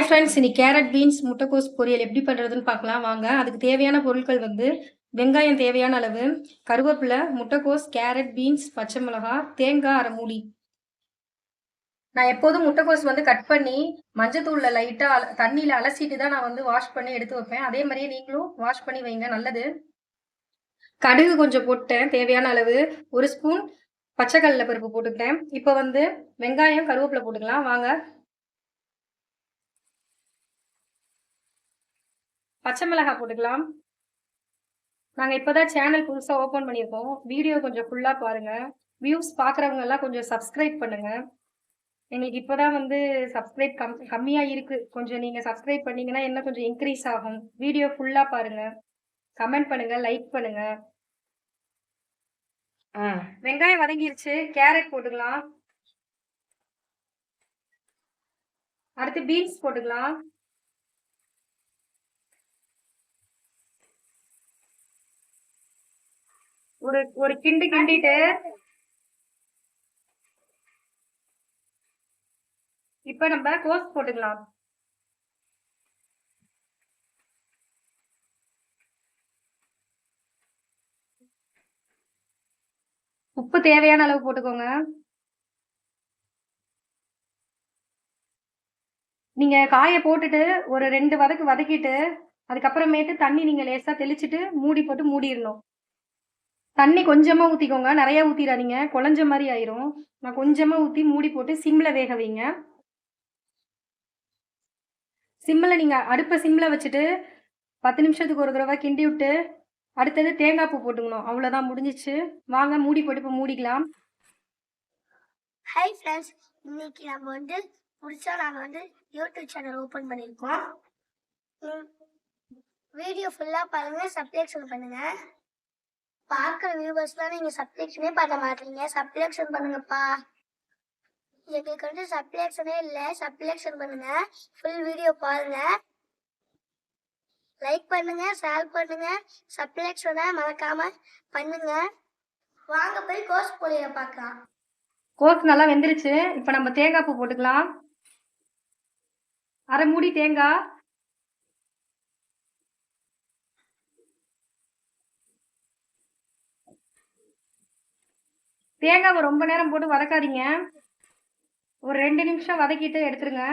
Hi friends இன்னைக்கு carrot beans முட்டைக்கோஸ் பொரியல் எப்படி பண்ணுறதுன்னு பார்க்கலாம். வாங்க அதுக்கு தேவையான பொருட்கள் வந்து வெங்காயம் தேவையான அளவு கருவேப்பிலை முட்டைக்கோஸ் கேரட் பீன்ஸ் பச்சை மிளகா தேங்காய் அரை மூடி. நான் எப்போதும் முட்டைக்கோஸ் வந்து கட் பண்ணி மஞ்சத்தூளில் லைட்டாக தண்ணியில் அலசிட்டு தான் நான் வந்து வாஷ் பண்ணி எடுத்து வைப்பேன். அதே மாதிரியே நீங்களும் வாஷ் பண்ணி வைங்க நல்லது. கடுகு கொஞ்சம் போட்டேன் தேவையான அளவு. ஒரு ஸ்பூன் பச்சைக்கடலை பருப்பு போட்டுக்கிட்டேன். இப்போ வந்து வெங்காயம் கருவேப்பிலை போட்டுக்கலாம். வாங்க பச்சை மிளகாய் போட்டுக்கலாம். நாங்கள் இப்போ தான் சேனல் புதுசாக ஓப்பன் பண்ணியிருக்கோம். வீடியோ கொஞ்சம் ஃபுல்லாக பாருங்கள் வியூஸ் பார்க்குறவங்க எல்லாம் கொஞ்சம் சப்ஸ்கிரைப் பண்ணுங்கள் எங்களுக்கு இப்போ தான் வந்து சப்ஸ்கிரைப் கம் கம்மியாக இருக்குது கொஞ்சம் நீங்கள் சப்ஸ்கிரைப் பண்ணிங்கன்னா என்ன கொஞ்சம் இன்க்ரீஸ் ஆகும். வீடியோ ஃபுல்லாக பாருங்கள் கமெண்ட் பண்ணுங்கள் லைக் பண்ணுங்கள் வெங்காயம் வதங்கிருச்சு. கேரட் போட்டுக்கலாம். அடுத்து பீன்ஸ் போட்டுக்கலாம். ஒரு ஒரு கிண்டு கிண்டிட்டு. இப்ப நம்ம கோஸ் போட்டுக்கலாம். உப்பு தேவையான அளவு போட்டுக்கோங்க. நீங்க காய போட்டுட்டு ஒரு ரெண்டு வதக்கு வதக்கிட்டு அதுக்கப்புறமேட்டு தண்ணி நீங்க லேசா தெளிச்சுட்டு மூடி போட்டு மூடிடணும். தண்ணி கொஞ்சமாக ஊற்றிக்கோங்க நிறையா ஊற்றிடாதீங்க குழஞ்ச மாதிரி ஆயிரும். நான் கொஞ்சமாக ஊற்றி மூடி போட்டு சிம்மில் வேக வைங்க. சிம்மில் நீங்கள் அடுப்பை சிம்மில் வச்சுட்டு பத்து நிமிஷத்துக்கு ஒரு தடவை கிண்டி விட்டு அடுத்தது தேங்காய் பூ போட்டுக்கணும். அவ்வளோதான் முடிஞ்சிச்சு. வாங்க மூடி போட்டு இப்போ மூடிக்கலாம். ஹாய் ஃப்ரெண்ட்ஸ் இன்னைக்கு நம்ம வந்து புதுசாக நாங்கள் வந்து யூடியூப் சேனல் ஓப்பன் பண்ணியிருக்கோம். வீடியோ ஃபுல்லாக பாருங்கள் சப்ஸ்கிரைப் பண்ணுங்கள் பார்க்குற வியூவர்ஸ்லாம் நீங்கள் சப்ஸ்கிரிப்ஷனே பண்ண மாட்டீங்க. சப்ஸ்கிரிப்ஷன் பண்ணுங்கப்பா. எங்களுக்கு வந்து சப்ஸ்கிரிப்ஷனே இல்லை. சப்ஸ்கிரிப்ஷன் பண்ணுங்க. ஃபுல் வீடியோ பாருங்க. லைக் பண்ணுங்க. ஷேர் பண்ணுங்க. சப்ஸ்கிரிப்ஷனை மறக்காம பண்ணுங்க. வாங்க போய் கோர்ஸ் பொழிய பார்க்கலாம். கோஸ் நல்லா வெந்துருச்சு. இப்போ நம்ம தேங்காய் பூ போட்டுக்கலாம். அரை மூடி தேங்காய். தேங்காவை ரொம்ப நேரம் போட்டு வதக்காதீங்க. ஒரு ரெண்டு நிமிஷம் வதக்கிட்டு எடுத்துருங்க.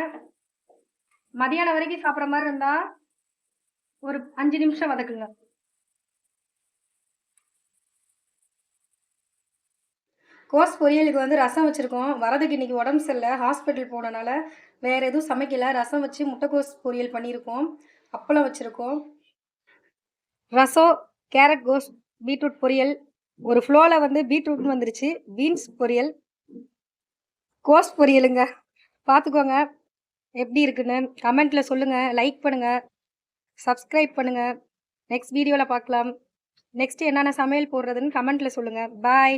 மதியானம் வரைக்கும் சாப்பிட்ற மாதிரி இருந்தா ஒரு அஞ்சு நிமிஷம் வதக்குங்க. கோஸ் பொரியலுக்கு வந்து ரசம் வச்சுருக்கோம். வரதுக்கு இன்றைக்கி உடம்பு சரியில்லை. ஹாஸ்பிட்டல் போனனால வேறு எதுவும் சமைக்கல. ரசம் வச்சு முட்டைக்கோஸ் பொரியல் பண்ணியிருக்கோம். அப்பளம் வச்சுருக்கோம். ரசம் கேரட் கோஸ் பீட்ரூட் பொரியல் ஒரு ஃப்ளோவில் வந்து பீட்ரூட் வந்துருச்சு. பீன்ஸ் பொரியல். கோஸ் பொரியலுங்க. பார்த்துக்கோங்க எப்படி இருக்குன்னு கமெண்ட்டில் சொல்லுங்கள் லைக் பண்ணுங்கள் சப்ஸ்கிரைப் பண்ணுங்கள் நெக்ஸ்ட் வீடியோவில் பார்க்கலாம் நெக்ஸ்ட் என்னென்ன சமையல் போடுறதுன்னு கமெண்ட்டில் சொல்லுங்கள் பாய்